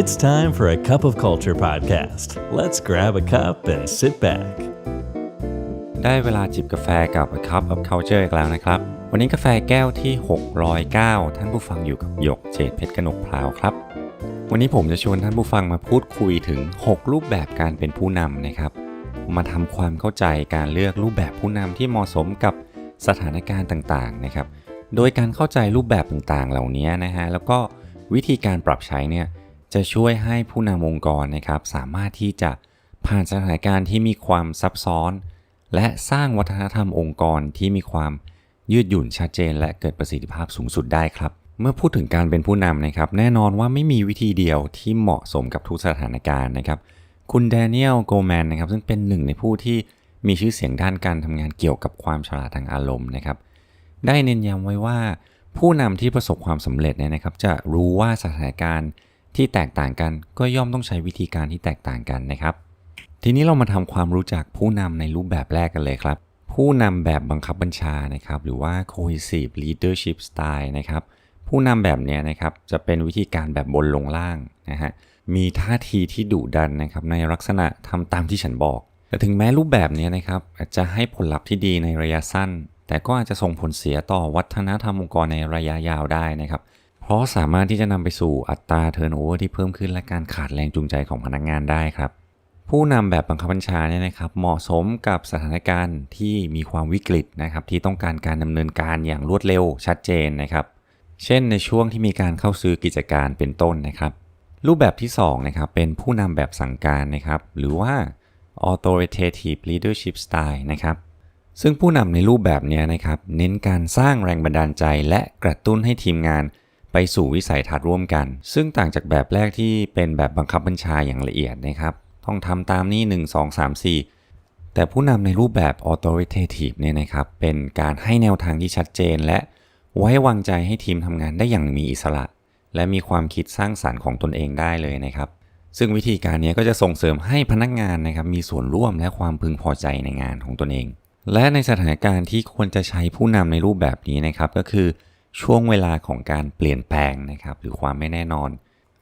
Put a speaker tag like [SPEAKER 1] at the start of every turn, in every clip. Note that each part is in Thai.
[SPEAKER 1] It's time for a cup of culture podcast. Let's grab a cup and sit back.
[SPEAKER 2] ได้เวลาจิบกาแฟกับ A Cup of Culture อีกแล้วนะครับ วันนี้กาแฟแก้วที่ 609 ท่านผู้ฟังอยู่กับหยกเจดเพชรกนกพลาวครับ วันนี้ผมจะชวนท่านผู้ฟังมาพูดคุยถึง 6 รูปแบบการเป็นผู้นำนะครับ มาทำความเข้าใจการเลือกรูปแบบผู้นำที่เหมาะสมกับสถานการณ์ต่างๆนะครับ โดยการเข้าใจรูปแบบต่างๆ เหล่านี้นะฮะ แล้วก็วิธีการปรับใช้เนี่ย จะช่วยให้ผู้นำองค์กรนะครับ สามารถที่จะผ่านสถานการณ์ที่มีความซับซ้อน และสร้างวัฒนธรรมองค์กรที่มีความยืดหยุ่นชัดเจน และเกิดประสิทธิภาพสูงสุดได้ครับ เมื่อพูดถึงการเป็นผู้นำนะครับ แน่นอนว่าไม่มีวิธีเดียวที่เหมาะสมกับทุกสถานการณ์นะครับ คุณแดเนียลโกแมนนะครับ ซึ่งเป็นหนึ่งในผู้ที่มีชื่อเสียงด้านการทำงานเกี่ยวกับความฉลาดทางอารมณ์นะครับ ได้เน้นย้ำไว้ว่า ผู้นำที่ประสบความสำเร็จเนี่ยนะครับ จะรู้ว่าสถานการณ์ ที่แตกต่างกันก็ย่อมต้องใช้วิธีการที่แตกต่างกันนะครับ ทีนี้เรามาทำความรู้จักผู้นำในรูปแบบแรกกันเลยครับ ผู้นำแบบบังคับบัญชานะครับ หรือว่า cohesive leadership style นะครับ ผู้นำแบบเนี้ยนะครับจะเป็นวิธีการแบบบนลงล่างนะฮะมีท่าทีที่ดุดันนะครับในลักษณะทำตามที่ฉันบอก แต่ถึงแม้รูปแบบนี้นะครับอาจจะให้ผลลัพธ์ที่ดีในระยะสั้น แต่ก็อาจจะส่งผลเสียต่อวัฒนธรรมองค์กรในระยะยาวได้นะครับ ราะสามารถที่จะนำไปสู่อัตราเทิร์นโอเวอร์ที่เพิ่มขึ้นและการขาดแรงจูงใจของพนักงานได้ครับ ผู้นำแบบบังคับบัญชาเนี่ยนะครับ เหมาะสมกับสถานการณ์ที่มีความวิกฤตนะครับที่ต้องการการดำเนินการอย่างรวดเร็วชัดเจนนะครับ เช่นในช่วงที่มีการเข้าซื้อกิจการเป็นต้นนะครับ รูปแบบที่2นะครับเป็นผู้นำแบบสั่งการนะครับ หรือว่า authoritative leadership style นะครับซึ่งผู้นำในรูปแบบเนี้ยนะครับ เน้นการสร้างแรงบันดาลใจและกระตุ้นให้ทีมงาน ไปสู่วิสัยทัศน์ร่วมกัน ซึ่งต่างจากแบบแรกที่เป็นแบบบังคับบัญชาอย่างละเอียดนะครับ ต้องทำตามนี้1 2 3 4 แต่ผู้นำในรูปแบบ authoritative เนี่ยนะครับ เป็นการให้แนวทางที่ชัดเจน และไว้วางใจให้ทีมทำงานได้อย่างมีอิสระ และมีความคิดสร้างสารรค์ของตนเองได้เลยนะครับ ซึ่งวิธีการนี้ก็จะส่งเสริมให้พนักงานนะครับมีส่วนร่วมและความพึงพอใจในงานของตนเอง และในสถานการณ์ที่ควรจะใช้ผู้นำในรูปแบบนี้นะครับก็คือ ช่วงเวลาของการเปลี่ยนแปลงนะครับหรือความไม่แน่นอน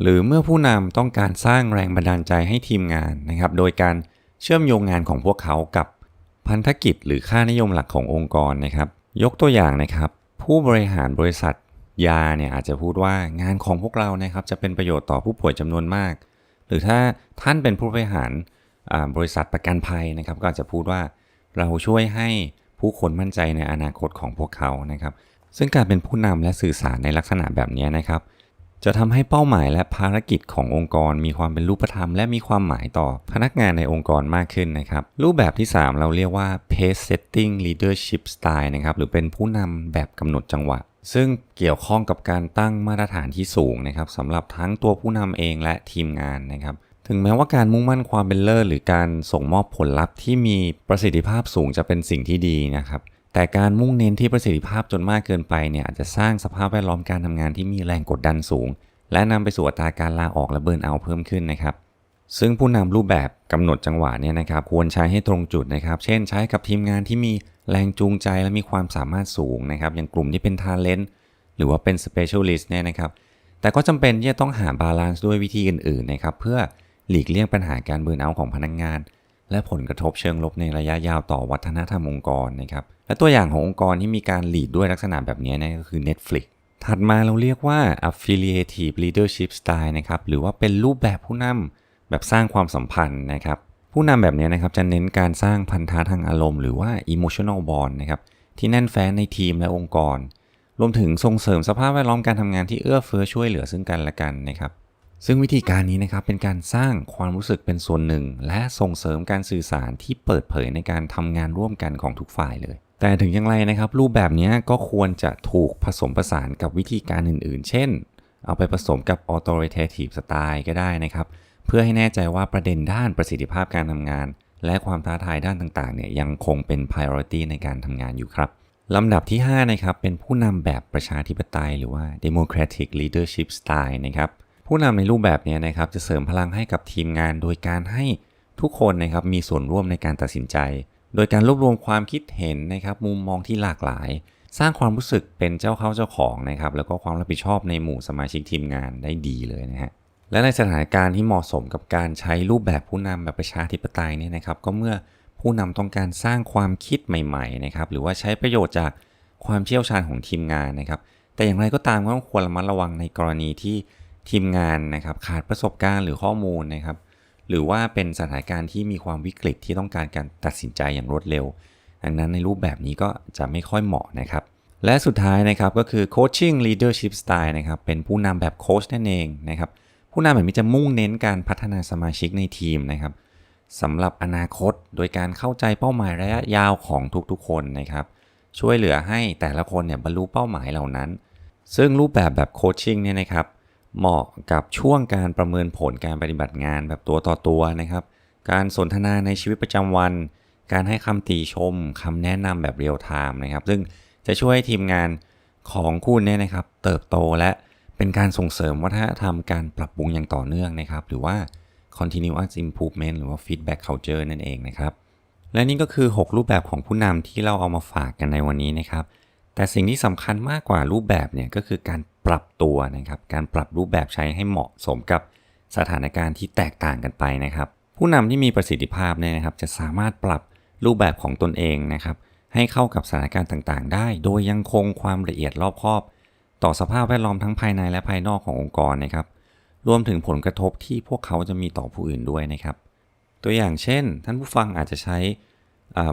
[SPEAKER 2] หรือเมื่อผู้นำต้องการสร้างแรงบันดาลใจให้ทีมงานนะครับ โดยการเชื่อมโยงงานของพวกเขากับพันธกิจ หรือค่านิยมหลักขององค์กรนะครับ ยกตัวอย่างนะครับ ผู้บริหารบริษัทยาเนี่ยอาจจะพูดว่างานของพวกเรานะครับจะเป็นประโยชน์ต่อผู้ป่วยจำนวนมาก หรือถ้าท่านเป็นผู้บริหารบริษัทประกันภัยนะครับ ก็อาจจะพูดว่าเราช่วยให้ผู้คนมั่นใจในอนาคตของพวกเขานะครับ ซึ่งการเป็นผู้นำและสื่อสารในลักษณะแบบนี้นะครับ จะทำให้เป้าหมายและภารกิจขององค์กร มีความเป็นรูปธรรม และมีความหมายต่อพนักงานในองค์กรมากขึ้นนะครับ รูปแบบที่ 3 เราเรียกว่า pace setting leadership style นะครับหรือเป็นผู้นำแบบกำหนดจังหวะ ซึ่งเกี่ยวข้องกับการตั้งมาตรฐานที่สูงนะครับสำหรับทั้งตัวผู้นำเองและทีมงานนะครับถึงแม้ว่าการมุ่งมั่นความเป็นเลิศหรือการส่งมอบผลลัพธ์ที่มีประสิทธิภาพสูงจะเป็นสิ่งที่ดีนะครับ แต่การมุ่งเน้นที่ประสิทธิภาพจนมากเกินไปเนี่ยอาจจะสร้างสภาพแวดล้อมการทำงานที่มีแรงกดดันสูง และนำไปสู่อัตราการลาออกและเบิร์นเอาเพิ่มขึ้นนะครับ ซึ่งผู้นำรูปแบบกำหนดจังหวะเนี่ยนะครับควรใช้ให้ตรงจุดนะครับ เช่นใช้กับทีมงานที่มีแรงจูงใจและมีความสามารถสูงนะครับ อย่างกลุ่มที่เป็นทาเลนต์หรือว่าเป็น specialist เนี่ยนะครับ แต่ก็จำเป็นที่จะต้องหาบาลานซ์ด้วยวิธีอื่นๆนะครับเพื่อหลีกเลี่ยงปัญหาการเบิร์นเอาของพนักงงาน และผลกระทบเชิงลบในระยะยาวต่อวัฒนธรรมองค์กรนะครับ และตัวอย่างขององค์กรที่มีการหลีดด้วยลักษณะแบบนี้นะก็คือ Netflix ถัดมาเราเรียกว่า affiliative leadership style นะครับ หรือว่าเป็นรูปแบบผู้นำแบบสร้างความสัมพันธ์นะครับ ผู้นำแบบนี้นะครับจะเน้นการสร้างพันธะทางอารมณ์หรือว่า emotional bond นะครับ ที่แน่นแฟ้นในทีมและองค์กร รวมถึงส่งเสริมสภาพแวดล้อมการทำงานที่เอื้อเฟื้อช่วยเหลือซึ่งกันและกันนะครับ ซึ่งวิธีการนี้นะครับเป็นการสร้างความรู้สึกเป็นส่วนหนึ่ง และส่งเสริมการสื่อสารที่เปิดเผยในการทำงานร่วมกันของทุกฝ่ายเลย แต่ถึงอย่างไรนะครับ รูปแบบนี้ก็ควรจะถูกผสมผสานกับวิธีการอื่นๆ เช่น เอาไปผสมกับ authoritative style ก็ได้นะครับ เพื่อให้แน่ใจว่าประเด็นด้านประสิทธิภาพการทำงาน และความท้าทายด้านต่างๆเนี่ยยังคงเป็น priority ในการทำงานอยู่ครับลำดับที่ 5 นะครับ เป็นผู้นำแบบประชาธิปไตย หรือว่า democratic leadership style นะครับ ผู้นำในรูปแบบนี้นะครับ จะเสริมพลังให้กับทีมงานโดยการให้ทุกคนนะครับมีส่วนร่วมในการตัดสินใจ โดยการรวบรวมความคิดเห็นนะครับมุมมองที่หลากหลาย สร้างความรู้สึกเป็นเจ้าเข้าเจ้าของนะครับแล้วก็ความรับผิดชอบในหมู่สมาชิกทีมงานได้ดีเลยนะฮะและในสถานการณ์ที่เหมาะสมกับการใช้รูปแบบผู้นำแบบประชาธิปไตยเนี่ยนะครับ ก็เมื่อผู้นำต้องการสร้างความคิดใหม่ๆนะครับหรือว่าใช้ประโยชน์จากความเชี่ยวชาญของทีมงานนะครับ แต่อย่างไรก็ตามก็ต้องควรระมัดระวังในกรณีที่ทีมงานนะครับขาดประสบการณ์หรือข้อมูลนะครับ หรือว่าเป็นสถานการณ์ที่มีความวิกฤตที่ต้องการการตัดสินใจอย่างรวดเร็ว ดังนั้นในรูปแบบนี้ก็จะไม่ค่อยเหมาะนะครับ และสุดท้ายนะครับก็คือ coaching leadership style นะครับ เป็นผู้นำแบบโค้ชนั่นเองนะครับ ผู้นำแบบนี้จะมุ่งเน้นการพัฒนาสมาชิกในทีมนะครับสำหรับอนาคตโดยการเข้าใจเป้าหมายระยะยาวของทุกๆ คนนะครับ ช่วยเหลือให้แต่ละคนเนี่ยบรรลุเป้าหมายเหล่านั้น ซึ่งรูปแบบแบบโคชชิ่งเนี่ยนะครับ เหมาะกับช่วงการประเมินผลการปฏิบัติงานแบบตัวต่อตัวนะครับ การสนทนาในชีวิตประจำวัน การให้คำติชมคำแนะนำแบบเรียลไทม์นะครับ ซึ่งจะช่วยให้ทีมงานของคุณเนี่ยนะครับ เติบโตและเป็นการส่งเสริมวัฒนธรรมการปรับปรุงอย่างต่อเนื่องนะครับ หรือว่า continuous improvement หรือว่า feedback culture นั่นเองนะครับ และนี่ก็คือ 6 รูปแบบของผู้นำที่เราเอามาฝากกันในวันนี้นะครับ แต่สิ่งที่สำคัญมากกว่ารูปแบบเนี่ยก็คือการปรับตัวนะครับ การปรับรูปแบบใช้ให้เหมาะสมกับสถานการณ์ที่แตกต่างกันไปนะครับ ผู้นำที่มีประสิทธิภาพเนี่ยนะครับ จะสามารถปรับรูปแบบของตนเองนะครับ ให้เข้ากับสถานการณ์ต่างๆ ได้ โดยยังคงความละเอียดรอบคอบ ต่อสภาพแวดล้อมทั้งภายในและภายนอกขององค์กรนะครับ รวมถึงผลกระทบที่พวกเขาจะมีต่อผู้อื่นด้วยนะครับ ตัวอย่างเช่น ท่านผู้ฟังอาจจะใช้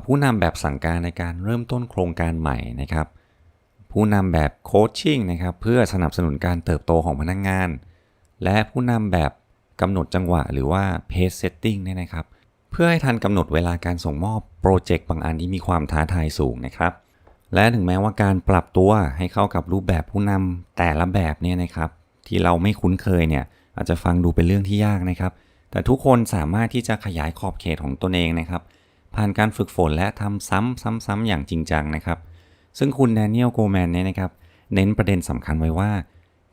[SPEAKER 2] ผู้นำแบบสั่งการในการเริ่มต้นโครงการใหม่นะครับ ผู้นำแบบโคชชิ่งนะครับเพื่อสนับสนุนการเติบโตของพนักงงาน และผู้นำแบบกำหนดจังหวะหรือว่า pace setting เนี่ยนะครับ เพื่อให้ทันกำหนดเวลาการส่งมอบโปรเจกต์บางอันที่มีความท้าทายสูงนะครับ และถึงแม้ว่าการปรับตัวให้เข้ากับรูปแบบผู้นำแต่ละแบบเนี่ยนะครับ ที่เราไม่คุ้นเคยเนี่ยอาจจะฟังดูเป็นเรื่องที่ยากนะครับ แต่ทุกคนสามารถที่จะขยายขอบเขตของตนเองนะครับ ผ่านการฝึกฝนและทำซ้ำซ้ำๆอย่างจริงจังนะครับ ซึ่งคุณแดเนียลโกแมนเนี่ยนะครับเน้นประเด็นสำคัญไว้ว่า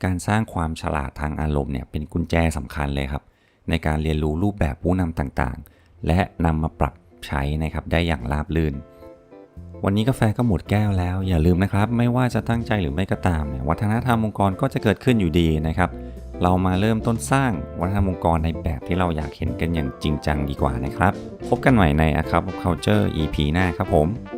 [SPEAKER 2] การสร้างความฉลาดทางอารมณ์เนี่ยเป็นกุญแจสำคัญเลยครับ ในการเรียนรู้รูปแบบผู้นำต่างๆ และนำมาปรับใช้นะครับได้อย่างราบรื่น วันนี้กาแฟก็หมดแก้วแล้ว อย่าลืมนะครับ ไม่ว่าจะตั้งใจหรือไม่ก็ตามเนี่ยวัฒนธรรมองค์กรก็จะเกิดขึ้นอยู่ดีนะครับเรามาเริ่มต้นสร้างวัฒนธรรมองค์กรในแบบที่เราอยากเห็นกันอย่างจริงจังดีกว่านะครับ พบกันใหม่ใน A Cup of Culture EP หน้าครับผม